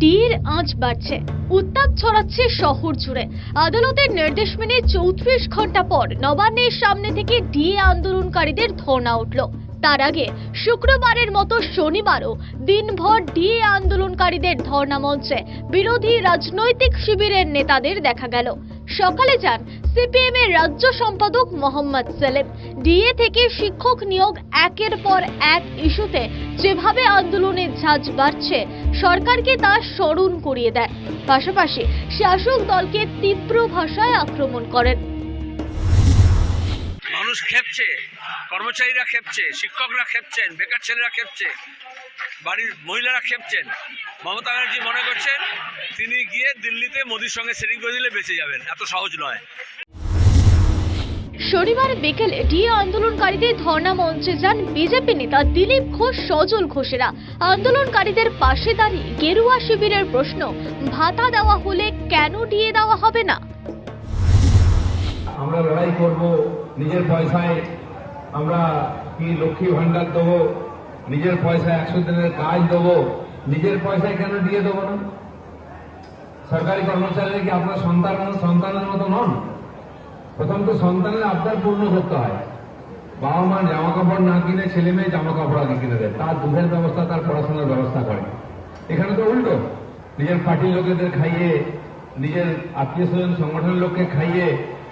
ডির আঁচ বাড়ছে, উত্তাপ ছড়াচ্ছে শহর জুড়ে। আদালতের নির্দেশ মেনে চৌত্রিশ ঘণ্টা পর নবান্নের সামনে থেকে ডি আন্দোলনকারীদের ধর্ণা উঠল। তার আগে শুক্রবারের মতো শনিবারও দিনভর ডি আন্দোলনকারীদের ধর্ণা মঞ্চে বিরোধী রাজনৈতিক শিবিরের নেতাদের দেখা গেল। সকালে যান সিপিএম এর রাজ্য সম্পাদক মোহাম্মদ সেলেম। ডিএ থেকে শিক্ষক নিয়োগ একের পর এক ইস্যুতে যেভাবে আন্দোলনের ঝাঁজ বাড়ছে, সরকারকে তা স্মরণ করিয়ে দেয়। পাশাপাশি শাসক দলকে তীব্র ভাষায় আক্রমণ করেন। মানুষ খেপছে, কর্মচারীরা খেপছে, শিক্ষকরা খেপছেন, বেকার ছেলেরা খেপছে, বাড়ির মহিলারা খেপছেন। মমতা ব্যানার্জি মনে করছেন, তিনি গিয়ে দিল্লিতে মোদির সঙ্গে সেটিং করে দিলে বেঁচে যাবেন, এত সহজ নয়। শনিবার বিকেলে ডিএ আন্দোলনকারীদের ধর্ণা মঞ্চে যান বিজেপি নেতা দিলীপ ঘোষ, সজল ঘোষেরা। আন্দোলনকারীদের পাশে দাঁড়িয়ে গেরুয়া শিবিরের প্রশ্ন, ভাতা দেওয়া হলে কেন ডিএ দেওয়া হবে না? আমরা লড়াই করব, নিজের পয়সায় আমরা কি লক্ষ্মী ভান্ডার দেবো, নিজের পয়সায় একশো দিনের কাজ দেবো, নিজের পয়সায় কেন দিয়ে দেবো না? সরকারি কর্মচারীরা কি আপনার সন্তান, সন্তানের মতো নন? প্রথম তো সন্তানের আবদার পূর্ণ করতে হয়। বাবা মা জামা কাপড় না কিনে ছেলে মেয়ে জামা কাপড় আগে কিনে দেয়। তার দুধের ব্যবস্থা, তার পড়াশোনার ব্যবস্থা করে। এখানে তো উল্টো। নিজের পার্টির লোকেদের খাইয়ে, নিজের আত্মীয় স্বজন সংগঠনের লোককে খাইয়ে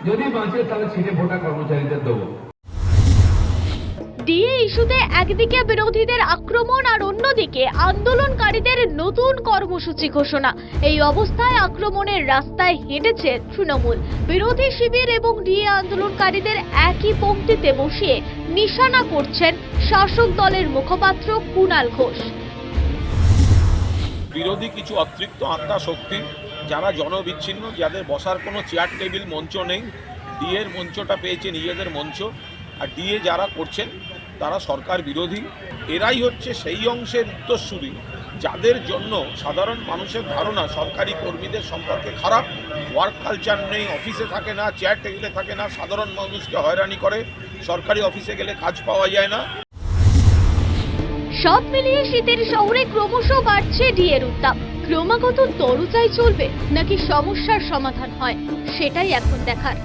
যদি বাঁচে তাহলে ছিটে ফোটা কর্মচারীদের দেবো। ইস্যুতে একদিকে বিরোধীদের আক্রমণ আর অন্যদিকে আন্দোলনকারীদের নতুন কর্মসূচি ঘোষণা। এই অবস্থায় আক্রমণের রাস্তায় হেঁটেছে তৃণমূল। বিরোধী শিবির এবং ডিএ আন্দোলনকারীদের একই পংক্তিতে বসিয়ে নিশানা করছেন শাসক দলের মুখপাত্র কুণাল ঘোষ। বিরোধী কিছু অতৃপ্ত আত্মা শক্তি, যারা জনবিচ্ছিন্ন, যাদের বসার কোনো চেয়ার টেবিল মঞ্চ নেই। ডিএর মঞ্চটা পেয়েছে নিজেদের মঞ্চ। আর ডিএ যারা করছেন তারা সরকার বিরোধী। এরাই হচ্ছে সেই অংশের উত্তরসূরি, যাদের জন্য সাধারণ মানুষের ধারণা সরকারি কর্মীদের সম্পর্কে খারাপ। ওয়ার্ক কালচার নেই অফিসে থাকে না চেয়ার টেবিলে থাকে না, সাধারণ মানুষকে হয়রানি করে। সরকারি অফিসে গেলে কাজ পাওয়া যায় না। সব মিলিয়ে শীতের শহরে ক্রমশ বাড়ছে ডিএর উত্তাপ। ক্রমাগত তরুচাই চলবে, নাকি সমস্যার সমাধান হয়, সেটাই এখন দেখার।